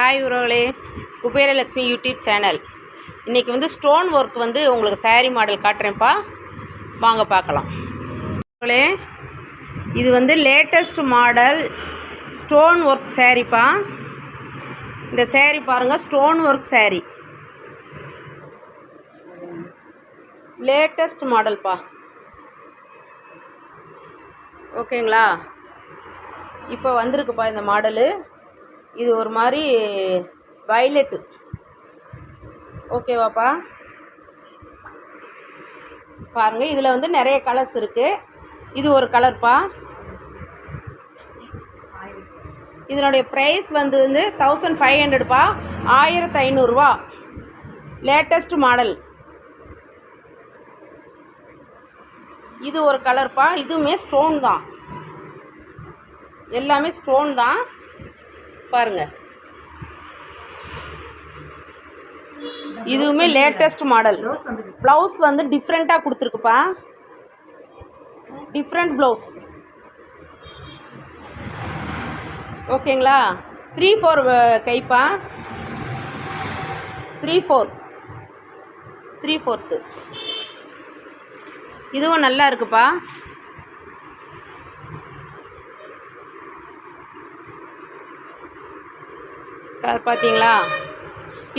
Hi உறவுகளே Kuberalakshmi YouTube channel இன்றைக்கி வந்து ஸ்டோன் ஒர்க் வந்து உங்களுக்கு சேரீ மாடல் காட்டுறேன்ப்பா. வாங்க பார்க்கலாம். உறவுகளே இது வந்து லேட்டஸ்ட் மாடல் ஸ்டோன் ஒர்க் சாரீப்பா இந்த சேரீ பாருங்கள் ஸ்டோன் ஒர்க் சேரீ லேட்டஸ்ட் மாடல்ப்பா ஓகேங்களா இப்போ வந்திருக்குப்பா இந்த மாடலு இது ஒரு மாதிரி வயலட்டு ஓகேவாப்பா பாருங்கள் இதில் வந்து நிறைய கலர்ஸ் இருக்குது இது ஒரு கலர்ப்பா இதனுடைய ப்ரைஸ் வந்து வந்து தௌசண்ட் ஃபைவ் ஹண்ட்ரட்ப்பா ஆயிரத்து ஐநூறுரூவா லேட்டஸ்ட் மாடல் இது ஒரு கலர்ப்பா இதுவுமே ஸ்டோன் தான். எல்லாமே ஸ்டோன் தான். பாருங்க. இதுவுமே லேட்டஸ்ட் மாடல் ப்ளவுஸ் வந்து டிஃப்ரெண்ட்டாக கொடுத்துருக்குப்பா. டிஃப்ரெண்ட் ப்ளவுஸ் ஓகேங்களா த்ரீ ஃபோர் கைப்பா. த்ரீ ஃபோர் த்ரீ ஃபோர்த்து இதுவும் நல்லா இருக்குப்பா. கலர் பார்த்தீங்களா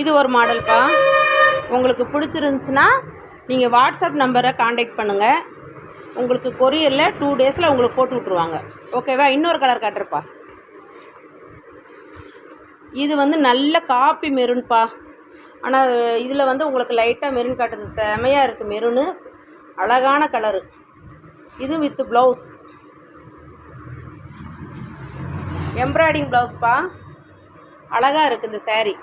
இது ஒரு மாடல்ப்பா உங்களுக்கு பிடிச்சிருந்துச்சுன்னா நீங்கள் வாட்ஸ்அப் நம்பரை காண்டாக்ட் பண்ணுங்கள் உங்களுக்கு கொரியரில் டூ டேஸில் உங்களுக்கு போட்டு விட்ருவாங்க ஓகேவா இன்னொரு கலர் காட்டுறப்பா. இது வந்து நல்ல காப்பி மெருன்ப்பா ஆனால் இதில் வந்து உங்களுக்கு லைட்டாக மெருன் காட்டுது. செமையாக இருக்குது மெருனு அழகான கலரு இது வித் ப்ளவுஸ் எம்ப்ராய்டிங் ப்ளவுஸ்ப்பா அழகாக இருக்குது இந்த சேரீ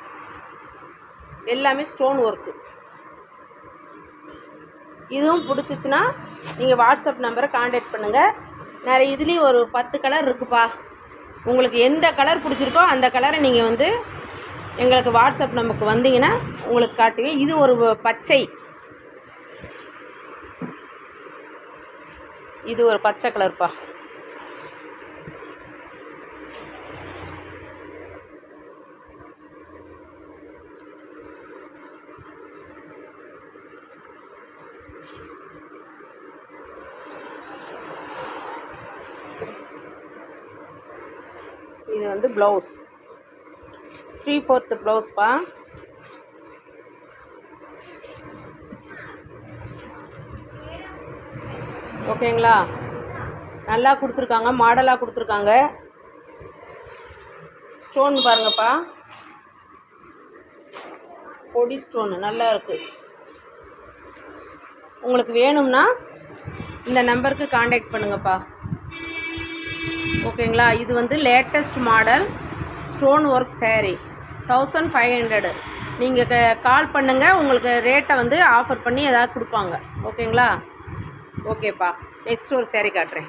எல்லாமே ஸ்டோன் ஒர்க்கு இதுவும் பிடிச்சிச்சின்னா நீங்கள் வாட்ஸ்அப் நம்பரை காண்டாக்ட் பண்ணுங்கள் நிறைய இதுலேயும் ஒரு பத்து கலர் இருக்குப்பா. உங்களுக்கு எந்த கலர் பிடிச்சிருக்கோ அந்த கலரை நீங்கள் வந்து எங்களுக்கு வாட்ஸ்அப் நமக்கு வந்தீங்கன்னா உங்களுக்கு காட்டுவேன். இது ஒரு பச்சை. இது ஒரு பச்சை கலர்ப்பா இது வந்து ப்ளவுஸ். Three fourth ப்ளவுஸ்ப்பா. ஓகேங்களா? நல்லா கொடுத்துருக்காங்க மாடலாக கொடுத்துருக்காங்க. ஸ்டோன் பாருங்கப்பா. பொடி ஸ்டோனு நல்லா இருக்குது உங்களுக்கு வேணும்னா இந்த நம்பருக்கு காண்டாக்ட் பண்ணுங்கப்பா. ஓகேங்களா? இது வந்து latest model stone work sari thousand five hundred நீங்கள் கால் பண்ணுங்கள் உங்களுக்கு ரேட்டை வந்து ஆஃபர் பண்ணி ஏதாவது கொடுப்பாங்க. ஓகேங்களா? ஓகேப்பா. நெக்ஸ்ட் ஒரு சேரீ காட்டுறேன்.